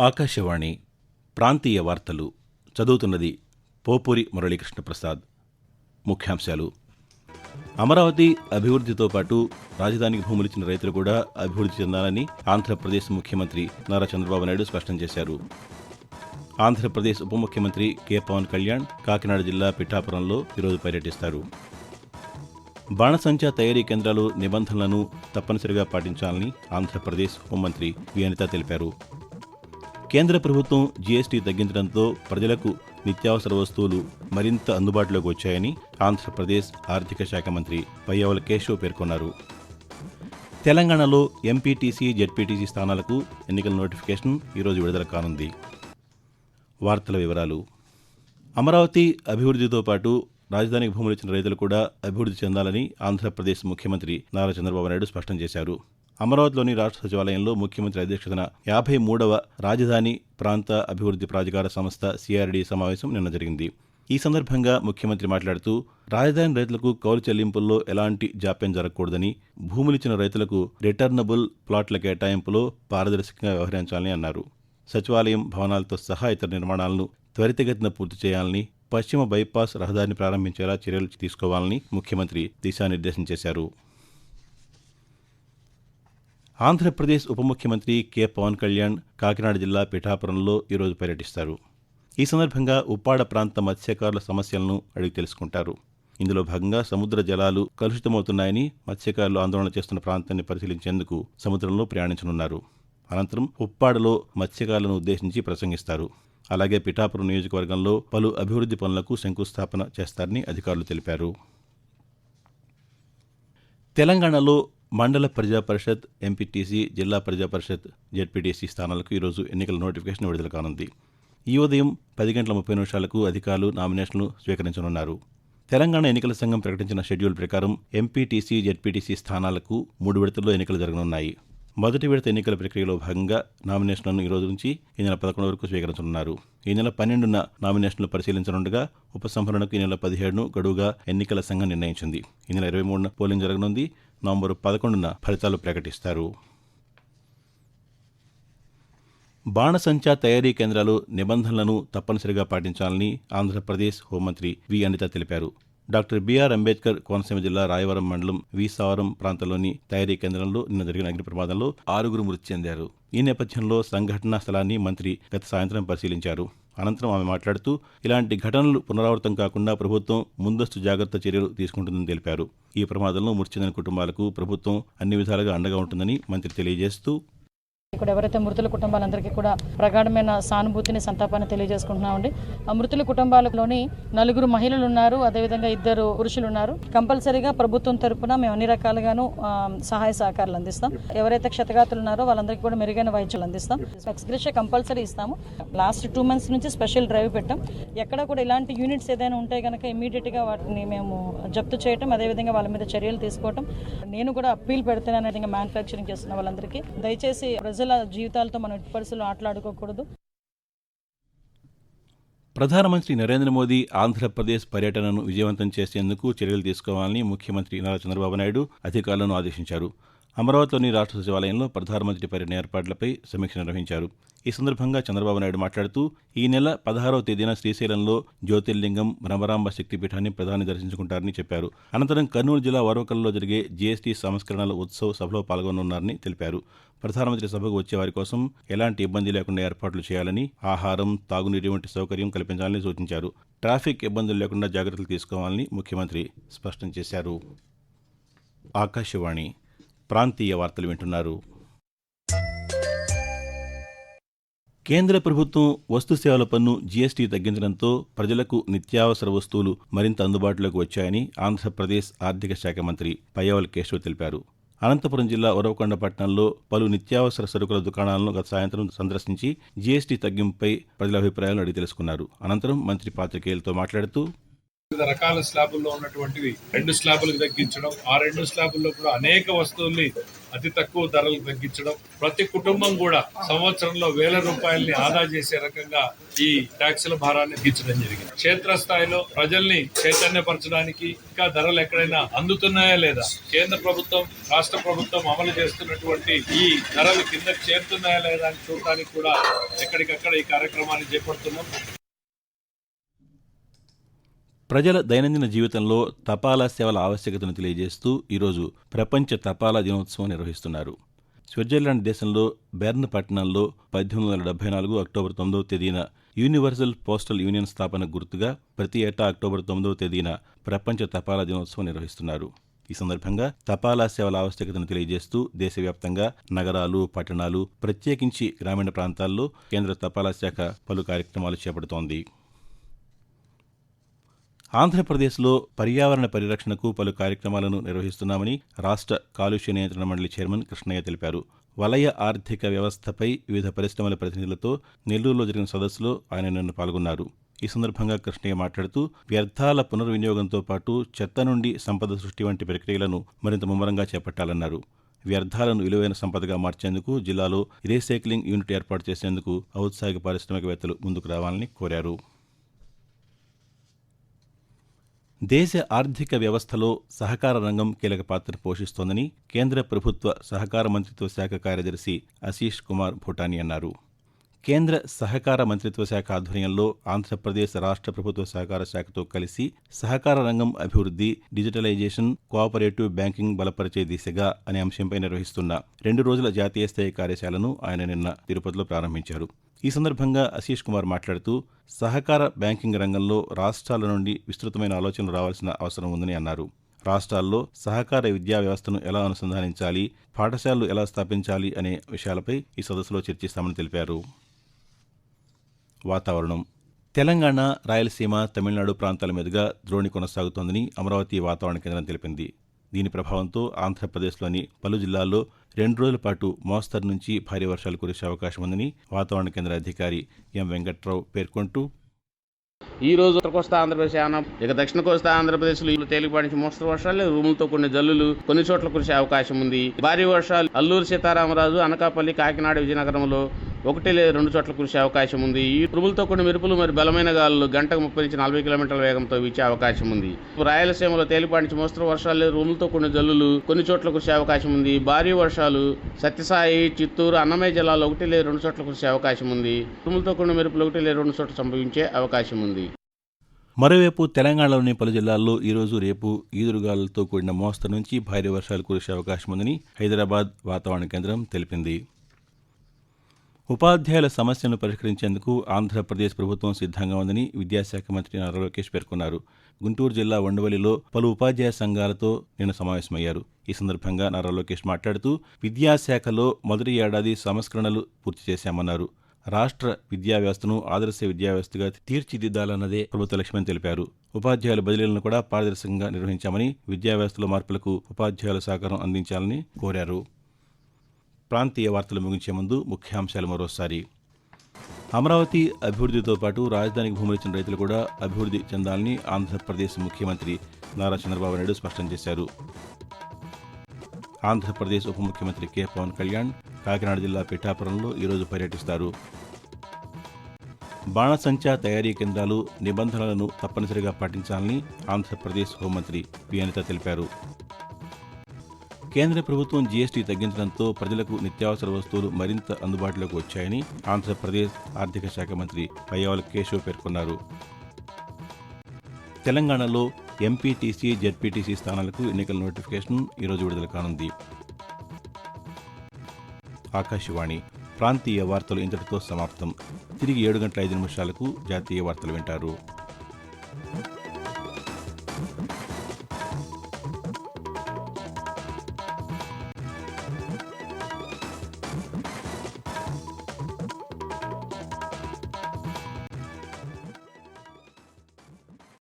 ఆకాశవాణి ప్రాంతీయ వార్తలు చదువుతున్నది పోపూరి మురళీకృష్ణ ప్రసాద్ ముఖ్యాంశాలు. అమరావతి అభివృద్ధితో పాటు రాజధానికి భూములిచ్చిన రైతులు కూడా అభివృద్ధి చెందాలని ఆంధ్రప్రదేశ్ ముఖ్యమంత్రి నారా చంద్రబాబు నాయుడు స్పష్టం చేశారు. ఆంధ్రప్రదేశ్ ఉప ముఖ్యమంత్రి కె. పవన్ కళ్యాణ్ కాకినాడ జిల్లా పిఠాపురంలో ఈరోజు పర్యటిస్తారు. బాణసంచా తయారీ కేంద్రాలు నిబంధనలను తప్పనిసరిగా పాటించాలని ఆంధ్రప్రదేశ్ హోంమంత్రి వి అనిత తెలిపారు. కేంద్ర ప్రభుత్వం జీఎస్టీ తగ్గించడంతో ప్రజలకు నిత్యావసర వస్తువులు మరింత అందుబాటులోకి వచ్చాయని ఆంధ్రప్రదేశ్ ఆర్థిక శాఖ మంత్రి పయ్యవల కేశవ్ పేర్కొన్నారు. తెలంగాణలో ఎంపీటీసీ జెడ్పీటీసీ స్థానాలకు ఎన్నికల నోటిఫికేషన్ ఈరోజు విడుదల కానుంది. వార్తల వివరాలు. అమరావతి అభివృద్ధితో పాటు రాజధానికి భూములు ఇచ్చిన రైతులు కూడా అభివృద్ధి చెందాలని ఆంధ్రప్రదేశ్ ముఖ్యమంత్రి నారా చంద్రబాబు నాయుడు స్పష్టం చేశారు. అమరావతిలోని రాష్ట్ర సచివాలయంలో ముఖ్యమంత్రి అధ్యక్షతన యాభై మూడవ రాజధాని ప్రాంత అభివృద్ధి ప్రాధికార సంస్థ సిఆర్డీ సమావేశం నిన్న జరిగింది. ఈ సందర్భంగా ముఖ్యమంత్రి మాట్లాడుతూ రాజధాని రైతులకు కౌలు చెల్లింపుల్లో ఎలాంటి జాప్యం జరగకూడదని భూములిచ్చిన రైతులకు రిటర్నబుల్ ప్లాట్ల కేటాయింపులో పారదర్శకంగా వ్యవహరించాలని అన్నారు. సచివాలయం భవనాలతో సహా ఇతర నిర్మాణాలను త్వరితగతిన పూర్తి చేయాలని పశ్చిమ బైపాస్ రహదారిని ప్రారంభించేలా చర్యలు తీసుకోవాలని ముఖ్యమంత్రి దిశానిర్దేశం చేశారు. ఆంధ్రప్రదేశ్ ఉప ముఖ్యమంత్రి కె. పవన్ కళ్యాణ్ కాకినాడ జిల్లా పిఠాపురంలో ఈరోజు పర్యటిస్తారు. ఈ సందర్భంగా ఉప్పాడ ప్రాంత మత్స్యకారుల సమస్యలను అడిగి తెలుసుకుంటారు. ఇందులో భాగంగా సముద్ర జలాలు కలుషితమవుతున్నాయని మత్స్యకారులు ఆందోళన చేస్తున్న ప్రాంతాన్ని పరిశీలించేందుకు సముద్రంలో ప్రయాణించనున్నారు. అనంతరం ఉప్పాడలో మత్స్యకారులను ఉద్దేశించి ప్రసంగిస్తారు. అలాగే పిఠాపురం నియోజకవర్గంలో పలు అభివృద్ధి పనులకు శంకుస్థాపన చేస్తారని అధికారులు తెలిపారు. తెలంగాణలో మండల ప్రజా పరిషత్ ఎంపీటీసీ జిల్లా ప్రజా పరిషత్ జెడ్పీటీసీ స్థానాలకు ఈరోజు ఎన్నికల నోటిఫికేషన్ విడుదల కానుంది. ఈ ఉదయం పది గంటల ముప్పై నిమిషాలకు అధికారులు నామినేషన్లు స్వీకరించనున్నారు. తెలంగాణ ఎన్నికల సంఘం ప్రకటించిన షెడ్యూల్ ప్రకారం ఎంపీటీసీ జెడ్పీటీసీ స్థానాలకు మూడు విడతల్లో ఎన్నికలు జరగనున్నాయి. మొదటి విడత ఎన్నికల ప్రక్రియలో భాగంగా నామినేషన్లను ఈ రోజు నుంచి ఈ నెల పదకొండు వరకు స్వీకరించనున్నారు. ఈ నెల పన్నెండున నామినేషన్లు పరిశీలించనుండగా ఉపసంహరణకు ఈ నెల పదిహేడును గడువుగా ఎన్నికల సంఘం నిర్ణయించింది. ఈ నెల ఇరవై మూడున పోలింగ్ జరగనుంది. నవంబర్ పదకొండున ఫలితాలు ప్రకటిస్తారు. బాణసంచా తయారీ కేంద్రాలు నిబంధనలను తప్పనిసరిగా పాటించాలని ఆంధ్రప్రదేశ్ హోంమంత్రి వి అనిత తెలిపారు. డాక్టర్ బీఆర్ అంబేద్కర్ కోనసీమ జిల్లా రాయవరం మండలం వీసావరం ప్రాంతంలోని తయారీ కేంద్రంలో నిన్న జరిగిన అగ్ని ప్రమాదంలో ఆరుగురు మృతి చెందారు. ఈ నేపథ్యంలో సంఘటనా స్థలాన్ని మంత్రి గత సాయంత్రం పరిశీలించారు. అనంతరం ఆమె మాట్లాడుతూ ఇలాంటి ఘటనలు పునరావృతం కాకుండా ప్రభుత్వం ముందస్తు జాగ్రత్త చర్యలు తీసుకుంటుందని తెలిపారు. ఈ ప్రమాదంలో మృతి చెందిన కుటుంబాలకు ప్రభుత్వం అన్ని విధాలుగా అండగా ఉంటుందని మంత్రి తెలియజేస్తూ ఇక్కడ ఎవరైతే మృతుల కుటుంబాలందరికీ కూడా ప్రగాఢమైన సానుభూతిని సంతాపాన్ని తెలియజేసుకుంటున్నామండి. ఆ మృతుల కుటుంబాలలోని నలుగురు మహిళలు ఉన్నారు. అదేవిధంగా ఇద్దరు పురుషులు ఉన్నారు. కంపల్సరీగా ప్రభుత్వం తరపున మేము అన్ని రకాలుగాను సహాయ సహకారాలు అందిస్తాం. ఎవరైతే క్షతగాతులు ఉన్నారో వాళ్ళందరికీ కూడా మెరుగైన వైద్యాలు అందిస్తాం. ఎక్స్గ్రెషియా కంపల్సరీ ఇస్తాము. లాస్ట్ టూ మంత్స్ నుంచి స్పెషల్ డ్రైవ్ పెట్టాం. ఎక్కడ కూడా ఇలాంటి యూనిట్స్ ఏదైనా ఉంటే కనుక ఇమీడియట్గా వాటిని మేము జప్తు చేయటం అదేవిధంగా వాళ్ళ మీద చర్యలు తీసుకోవటం. నేను కూడా అప్పీల్ పెడుతున్నాను. విధంగా మ్యానుఫ్యాక్చరింగ్ చేస్తున్న వాళ్ళందరికీ. దయచేసి ప్రజల జీవితాలతో మనం ఎట్టి పరిస్థితుల్లో ఆటలాడుకోకూడదు. ప్రధానమంత్రి నరేంద్ర మోదీ ఆంధ్రప్రదేశ్ పర్యటనను విజయవంతం చేసేందుకు చర్యలు తీసుకోవాలని ముఖ్యమంత్రి నారా చంద్రబాబు నాయుడు అధికారులను ఆదేశించారు. అమరావతిలోని రాష్ట్ర సచివాలయంలో ప్రధానమంత్రి పర్యటన ఏర్పాట్లపై సమీక్ష నిర్వహించారు. ఈ సందర్భంగా చంద్రబాబు నాయుడు మాట్లాడుతూ ఈ నెల పదహారవ తేదీన శ్రీశైలంలో జ్యోతిర్లింగం భ్రమరాంబ శక్తిపీఠాన్ని ప్రధాని దర్శించుకుంటారని చెప్పారు. అనంతరం కర్నూలు జిల్లా వరవకల్లో జరిగే జీఎస్టీ సంస్కరణల ఉత్సవ్ సభలో పాల్గొనున్నారని తెలిపారు. ప్రధానమంత్రి సభకు వచ్చే వారి కోసం ఎలాంటి ఇబ్బంది లేకుండా ఏర్పాట్లు చేయాలని ఆహారం తాగునీటి వంటి సౌకర్యం కల్పించాలని సూచించారు. ట్రాఫిక్ ఇబ్బందులు లేకుండా జాగ్రత్తలు తీసుకోవాలని ముఖ్యమంత్రి స్పష్టం చేశారు. ఆకాశవాణి ప్రాంతీయ వార్తలు వింటున్నారు. కేంద్ర ప్రభుత్వం వస్తు సేవల పన్ను జీఎస్టీ తగ్గించడంతో ప్రజలకు నిత్యావసర వస్తువులు మరింత అందుబాటులోకి వచ్చాయని ఆంధ్రప్రదేశ్ ఆర్థిక శాఖ మంత్రి పయ్యవల్ కేశవ్ తెలిపారు. అనంతపురం జిల్లా ఉరవకొండ పట్టణంలో పలు నిత్యావసర సరుకుల దుకాణాలను గత సాయంత్రం సందర్శించి జీఎస్టీ తగ్గింపుపై ప్రజల అభిప్రాయాలను అడిగి తెలుసుకున్నారు. అనంతరం మంత్రి పాత్రికేయులతో మాట్లాడుతూ వివిధ రకాల స్లాబుల్లో ఉన్నటువంటివి రెండు స్లాబులకు తగ్గించడం ఆ రెండు స్లాబుల్లో కూడా అనేక వస్తువుల్ని అతి తక్కువ ధరలకు తగ్గించడం. ప్రతి కుటుంబం కూడా సంవత్సరంలో వేల రూపాయల్ని ఆదా చేసే రకంగా ఈ ట్యాక్సుల భారాన్ని తగ్గించడం జరిగింది. క్షేత్రస్థాయిలో ప్రజల్ని చైతన్యపరచడానికి ఇంకా ధరలు ఎక్కడైనా అందుతున్నాయా లేదా? కేంద్ర ప్రభుత్వం రాష్ట్ర ప్రభుత్వం అమలు చేస్తున్నటువంటి ఈ ధరలు కిందకి చేరుతున్నాయా లేదా అని చూడటానికి కూడా ఎక్కడికక్కడ ఈ కార్యక్రమాన్ని చేపడుతున్నాం. ప్రజల దైనందిన జీవితంలో తపాలా సేవల ఆవశ్యకతను తెలియజేస్తూ ఈరోజు ప్రపంచ తపాలా దినోత్సవం నిర్వహిస్తున్నారు. స్విట్జర్లాండ్ దేశంలో బెర్న్ పట్టణంలో పద్దెనిమిది వందల డెబ్బై నాలుగు అక్టోబర్ తొమ్మిదవ తేదీన యూనివర్సల్ పోస్టల్ యూనియన్ స్థాపన గుర్తుగా ప్రతి ఏటా అక్టోబర్ తొమ్మిదవ తేదీన ప్రపంచ తపాలా దినోత్సవం నిర్వహిస్తున్నారు. ఈ సందర్భంగా తపాలా సేవల ఆవశ్యకతను తెలియజేస్తూ దేశవ్యాప్తంగా నగరాలు పట్టణాలు ప్రత్యేకించి గ్రామీణ ప్రాంతాల్లో కేంద్ర తపాలా శాఖ పలు కార్యక్రమాలు చేపడుతోంది. ఆంధ్రప్రదేశ్లో పర్యావరణ పరిరక్షణకు పలు కార్యక్రమాలను నిర్వహిస్తున్నామని రాష్ట్ర కాలుష్య నియంత్రణ మండలి చైర్మన్ కృష్ణయ్య తెలిపారు. వలయ ఆర్థిక వ్యవస్థపై వివిధ పరిశ్రమల ప్రతినిధులతో నెల్లూరులో జరిగిన సదస్సులో ఆయన నిన్న పాల్గొన్నారు. ఈ సందర్భంగా కృష్ణయ్య మాట్లాడుతూ వ్యర్థాల పునర్వినియోగంతో పాటు చెత్త నుండి సంపద సృష్టి వంటి ప్రక్రియలను మరింత ముమ్మరంగా చేపట్టాలన్నారు. వ్యర్థాలను విలువైన సంపదగా మార్చేందుకు జిల్లాలో రీసైక్లింగ్ యూనిట్ ఏర్పాటు చేసేందుకు ఔత్సాహిక పారిశ్రామికవేత్తలు ముందుకు రావాలని కోరారు. దేశ ఆర్థిక వ్యవస్థలో సహకార రంగం కీలక పాత్ర పోషిస్తోందని కేంద్ర ప్రభుత్వ సహకార మంత్రిత్వ శాఖ కార్యదర్శి ఆశీష్ కుమార్ భూటాని అన్నారు. కేంద్ర సహకార మంత్రిత్వ శాఖ ఆధ్వర్యంలో ఆంధ్రప్రదేశ్ రాష్ట్ర ప్రభుత్వ సహకార శాఖతో కలిసి సహకార రంగం అభివృద్ధి డిజిటలైజేషన్ కోఆపరేటివ్ బ్యాంకింగ్ బలపరిచే దిశగా అనే అంశంపై నిర్వహిస్తున్న రెండు రోజుల జాతీయ స్థాయి కార్యశాలను ఆయన నిన్న తిరుపతిలో ప్రారంభించారు. ఈ సందర్భంగా అశీష్ కుమార్ మాట్లాడుతూ సహకార బ్యాంకింగ్ రంగంలో రాష్ట్రాల నుండి విస్తృతమైన ఆలోచనలు రావాల్సిన అవసరం ఉందని అన్నారు. రాష్ట్రాల్లో సహకార విద్యా వ్యవస్థను ఎలా అనుసంధానించాలి పాఠశాలలు ఎలా స్థాపించాలి అనే విషయాలపై ఈ సదస్సులో చర్చిస్తామని తెలిపారు. వాతావరణం. తెలంగాణ రాయలసీమ తమిళనాడు ప్రాంతాల మీదుగా ద్రోణి కొనసాగుతోందని అమరావతి వాతావరణ కేంద్రం తెలిపింది. దీని ప్రభావంతో ఆంధ్రప్రదేశ్లోని పలు జిల్లాల్లో రెండు రోజుల పాటు మోస్తరు నుంచి భారీ వర్షాలు కురిసే అవకాశం ఉందని వాతావరణ కేంద్ర అధికారి ఎం వెంకట్రావు పేర్కొంటూ ఈ రోజు ఉత్తర కోస్తా ఆంధ్రప్రదేశ్ యానం. ఇక దక్షిణ కోస్తా ఆంధ్రప్రదేశ్లో తేలికపాటి నుంచి మోస్తరు వర్షాలు రూములతో కొన్ని జల్లులు కొన్ని చోట్ల కురిసే అవకాశం ఉంది. భారీ వర్షాలు అల్లూరు సీతారామరాజు అనకాపల్లి కాకినాడ విజయనగరంలో ఒకటి లేదా రెండు చోట్ల కురిసే అవకాశం ఉంది. ఈ ఉరుములతో కొన్ని మెరుపులు మరి బలమైన గాలులు గంటకు ముప్పై నుంచి నలభై కిలోమీటర్ల వేగంతో వీచే అవకాశం ఉంది. రాయలసీమలో తేలిపాటి నుంచి మోస్తరు వర్షాలు రుములతో కొన్ని జల్లులు కొన్ని చోట్ల కురిసే అవకాశం ఉంది. భారీ వర్షాలు సత్యసాయి చిత్తూరు అన్నమయ్య జిల్లాలో ఒకటి లేదా రెండు చోట్ల కురిసే అవకాశం ఉంది. ఉరుములతో కొన్ని మెరుపులు ఒకటి లేదా రెండు చోట్ల సంభవించే అవకాశం ఉంది. మరోవైపు తెలంగాణలోని పలు జిల్లాల్లో ఈరోజు రేపు ఈదురుగాలులతో కూడిన మోస్తరు నుంచి భారీ వర్షాలు కురిసే అవకాశం ఉందని హైదరాబాద్ వాతావరణ కేంద్రం తెలిపింది. ఉపాధ్యాయుల సమస్యను పరిష్కరించేందుకు ఆంధ్రప్రదేశ్ ప్రభుత్వం సిద్ధంగా ఉందని విద్యాశాఖ మంత్రి నారా లోకేష్ పేర్కొన్నారు. గుంటూరు జిల్లా వండవల్లిలో పలు ఉపాధ్యాయ సంఘాలతో నిన్న సమావేశమయ్యారు. ఈ సందర్భంగా నారా లోకేష్ మాట్లాడుతూ విద్యాశాఖలో మొదటి ఏడాది సంస్కరణలు పూర్తి చేశామన్నారు. రాష్ట్ర విద్యా వ్యవస్థను ఆదర్శ విద్యా వ్యవస్థగా తీర్చిదిద్దాలన్నదే ప్రభుత్వ లక్ష్యమని తెలిపారు. ఉపాధ్యాయుల బదిలీలను కూడా పారదర్శకంగా నిర్వహించామని విద్యా వ్యవస్థలో మార్పులకు ఉపాధ్యాయుల సహకారం అందించాలని కోరారు. ప్రాంతీయ వార్తలు ముగించే ముందు ముఖ్యాంశాలు మరోసారి. అమరావతి అభివృద్ధితో పాటు రాజధానికి భూములిచ్చిన రైతులు కూడా అభివృద్ధి చెందాలని ఆంధ్రప్రదేశ్ ముఖ్యమంత్రి నారా చంద్రబాబు నాయుడు స్పష్టం చేశారు. ఆంధ్రప్రదేశ్ ఉప ముఖ్యమంత్రి కె. పవన్ కళ్యాణ్ కాకినాడ జిల్లా పిఠాపురంలో ఈరోజు పర్యటిస్తారు. బాణసంచా తయారీ కేంద్రాలు నిబంధనలను తప్పనిసరిగా పాటించాలని ఆంధ్రప్రదేశ్ హోంమంత్రి పి. అనిత తెలిపారు. కేంద్ర ప్రభుత్వం జీఎస్టీ తగ్గించడంతో ప్రజలకు నిత్యావసర వస్తువులు మరింత అందుబాటులోకి వచ్చాయని ఆంధ్రప్రదేశ్ ఆర్థిక శాఖ మంత్రి పయ్యావల కేశవ్ పేర్కొన్నారు. తెలంగాణలో ఎంపీటీసీ జెడ్పీటీసీ స్థానాలకు ఎన్నికల నోటిఫికేషన్ ఈరోజు విడుదల కానుంది. ఆకాశవాణి ప్రాంతీయ వార్తలు ఇంతటితో సమాప్తం. తిరిగి ఏడు గంటల ఐదు నిమిషాలకు జాతీయ వార్తలు వింటారు.